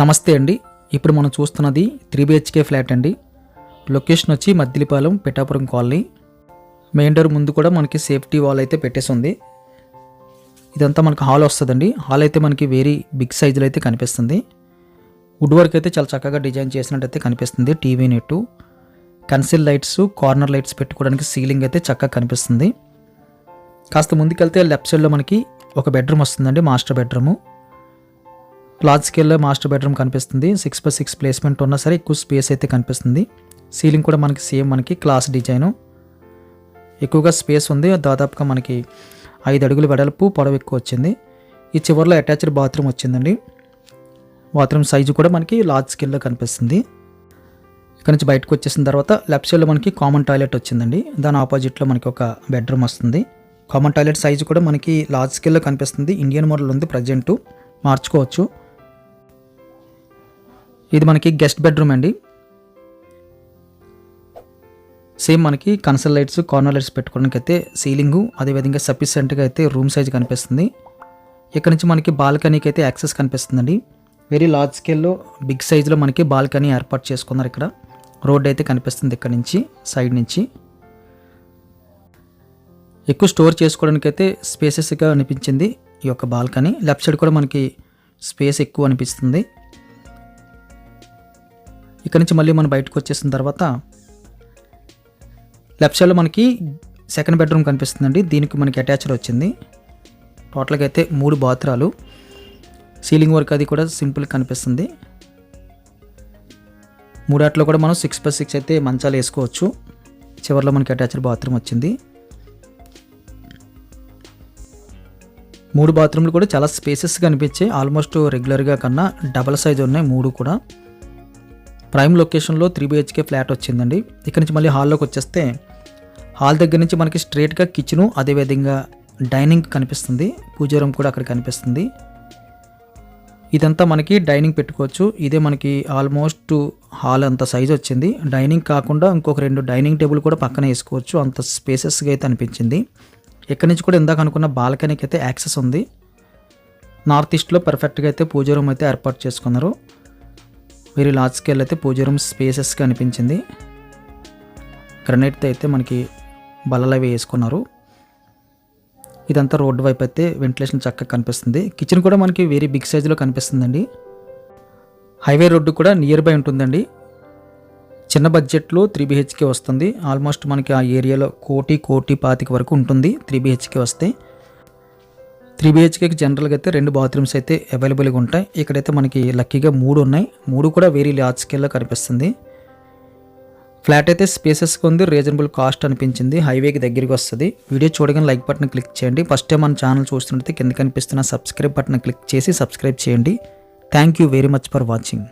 నమస్తే అండి. ఇప్పుడు మనం చూస్తున్నది త్రీ బిహెచ్కే ఫ్లాట్ అండి. లొకేషన్ వచ్చి Maddilapalem Pithapuram colony. Main door ముందు కూడా మనకి సేఫ్టీ వాల్ అయితే పెట్టేసి ఉంది. ఇదంతా మనకి హాల్ వస్తుందండి. హాల్ అయితే మనకి వేరీ బిగ్ సైజులో అయితే కనిపిస్తుంది. వుడ్ వర్క్ అయితే చాలా చక్కగా డిజైన్ చేసినట్టయితే కనిపిస్తుంది. టీవీ నెట్టు కన్సిల్ లైట్స్ కార్నర్ లైట్స్ పెట్టుకోవడానికి సీలింగ్ అయితే చక్కగా కనిపిస్తుంది. కాస్త ముందుకెళ్తే లెఫ్ట్ సైడ్లో మనకి ఒక బెడ్రూమ్ వస్తుందండి మాస్టర్ బెడ్రూము. లార్జ్ స్కేల్లో మాస్టర్ బెడ్రూమ్ కనిపిస్తుంది. సిక్స్ బై సిక్స్ ప్లేస్మెంట్ ఉన్నా సరే ఎక్కువ స్పేస్ అయితే కనిపిస్తుంది. సీలింగ్ కూడా మనకి సేమ్ మనకి క్లాస్ డిజైను. ఎక్కువగా స్పేస్ ఉంది. దాదాపుగా మనకి ఐదు అడుగులు వెడల్పు పొడవు ఎక్కువ వచ్చింది. ఈ చివరిలో అటాచ్డ్ బాత్రూమ్ వచ్చిందండి. బాత్రూమ్ సైజు కూడా మనకి లార్జ్ స్కేల్లో కనిపిస్తుంది. ఇక్కడ నుంచి బయటకు వచ్చేసిన తర్వాత లెఫ్ట్ సైడ్లో మనకి కామన్ టాయిలెట్ వచ్చిందండి. దాని ఆపోజిట్లో మనకి ఒక బెడ్రూమ్ వస్తుంది. కామన్ టాయిలెట్ సైజు కూడా మనకి లార్జ్ స్కేల్లో కనిపిస్తుంది. ఇండియన్ మోడల్ ఉంది. ప్రజెంటు మార్చుకోవచ్చు. ఇది మనకి గెస్ట్ బెడ్రూమ్ అండి. సేమ్ మనకి కన్సల్ లైట్స్ కార్నర్ లైట్స్ పెట్టుకోవడానికి అయితే సీలింగు అదేవిధంగా సఫిషియెంట్గా అయితే రూమ్ సైజ్ కనిపిస్తుంది. ఇక్కడ నుంచి మనకి బాల్కనీకి అయితే యాక్సెస్ కనిపిస్తుందండి. వెరీ లార్జ్ స్కేల్లో బిగ్ సైజులో మనకి బాల్కనీ ఏర్పాటు చేసుకున్నారు ఇక్కడ. రోడ్ అయితే కనిపిస్తుంది ఇక్కడ నుంచి సైడ్ నుంచి. ఎక్కువ స్టోర్ చేసుకోవడానికి అయితే స్పేసెస్గా అనిపించింది ఈ యొక్క బాల్కనీ లెఫ్ట్ సైడ్ కూడా మనకి స్పేస్ ఎక్కువ అనిపిస్తుంది. ఇక్కడ నుంచి మళ్ళీ మనం బయటకు వచ్చేసిన తర్వాత లెఫ్ట్ సైడ్లో మనకి సెకండ్ బెడ్రూమ్ కనిపిస్తుందండి. దీనికి మనకి అటాచ్డ్ వచ్చింది. టోటల్గా అయితే మూడు బాత్రాలు సీలింగ్ వర్క్ అది కూడా సింపుల్ కనిపిస్తుంది. మూడాట్లో కూడా మనం సిక్స్ బై సిక్స్ అయితే మంచాలు వేసుకోవచ్చు. చివరిలో మనకి అటాచ్డ్ బాత్రూమ్ వచ్చింది. మూడు బాత్రూమ్లు కూడా చాలా స్పేసెస్గా అనిపించాయి ఆల్మోస్ట్ రెగ్యులర్గా కన్నా డబల్ సైజ్ ఉన్నాయి మూడు కూడా. ప్రైమ్ లొకేషన్లో త్రీ బిహెచ్కే ఫ్లాట్ వచ్చిందండి. ఇక్కడ నుంచి మళ్ళీ హాల్లోకి వచ్చేస్తే హాల్ దగ్గర నుంచి మనకి స్ట్రేట్గా కిచెను అదేవిధంగా డైనింగ్ కనిపిస్తుంది. పూజ రూమ్ కూడా అక్కడ కనిపిస్తుంది. ఇదంతా మనకి డైనింగ్ పెట్టుకోవచ్చు. ఇదే మనకి ఆల్మోస్ట్ హాల్ అంత సైజ్ వచ్చింది. డైనింగ్ కాకుండా ఇంకొక రెండు డైనింగ్ టేబుల్ కూడా పక్కన వేసుకోవచ్చు. అంత స్పేసెస్గా అయితే అనిపించింది. ఇక్కడి నుంచి కూడా ఇందాక అనుకున్న బాల్కనీకి అయితే యాక్సెస్ ఉంది. నార్త్ ఈస్ట్లో పర్ఫెక్ట్గా అయితే పూజ రూమ్ అయితే ఏర్పాటు చేసుకున్నారు. వెరీ లార్జ్ స్కేల్ అయితే పూజ రూమ్ స్పేసెస్గా అనిపించింది. గ్రనైట్తో అయితే మనకి బల్లలు అవి వేసుకున్నారు. ఇదంతా రోడ్డు వైపు అయితే వెంటిలేషన్ చక్కగా కనిపిస్తుంది. కిచెన్ కూడా మనకి వెరీ బిగ్ సైజులో కనిపిస్తుందండి. హైవే రోడ్డు కూడా నియర్ బై ఉంటుందండి. చిన్న బడ్జెట్లో త్రీ బిహెచ్కే వస్తుంది. ఆల్మోస్ట్ మనకి ఆ ఏరియాలో కోటి కోటి పాతిక వరకు ఉంటుంది త్రీ బిహెచ్కే వస్తే. త్రీ బిహెచ్కేకి జనరల్గా అయితే రెండు బాత్రూమ్స్ అయితే అవైలబుల్గా ఉంటాయి. ఇక్కడైతే మనకి లక్కీగా మూడు ఉన్నాయి. మూడు కూడా వెరీ లార్జ్ స్కేల్లో కనిపిస్తుంది. ఫ్లాట్ అయితే స్పేసెస్గా ఉంది. రీజనబుల్ కాస్ట్ అనిపించింది. హైవేకి దగ్గరికి వస్తుంది. వీడియో చూడగానే లైక్ బటన్ క్లిక్ చేయండి. ఫస్ట్ టైం మన ఛానల్ చూస్తున్నట్లయితే కింద కనిపిస్తున్న సబ్స్క్రైబ్ బటన్ క్లిక్ చేసి సబ్స్క్రైబ్ చేయండి. Thank you very much for watching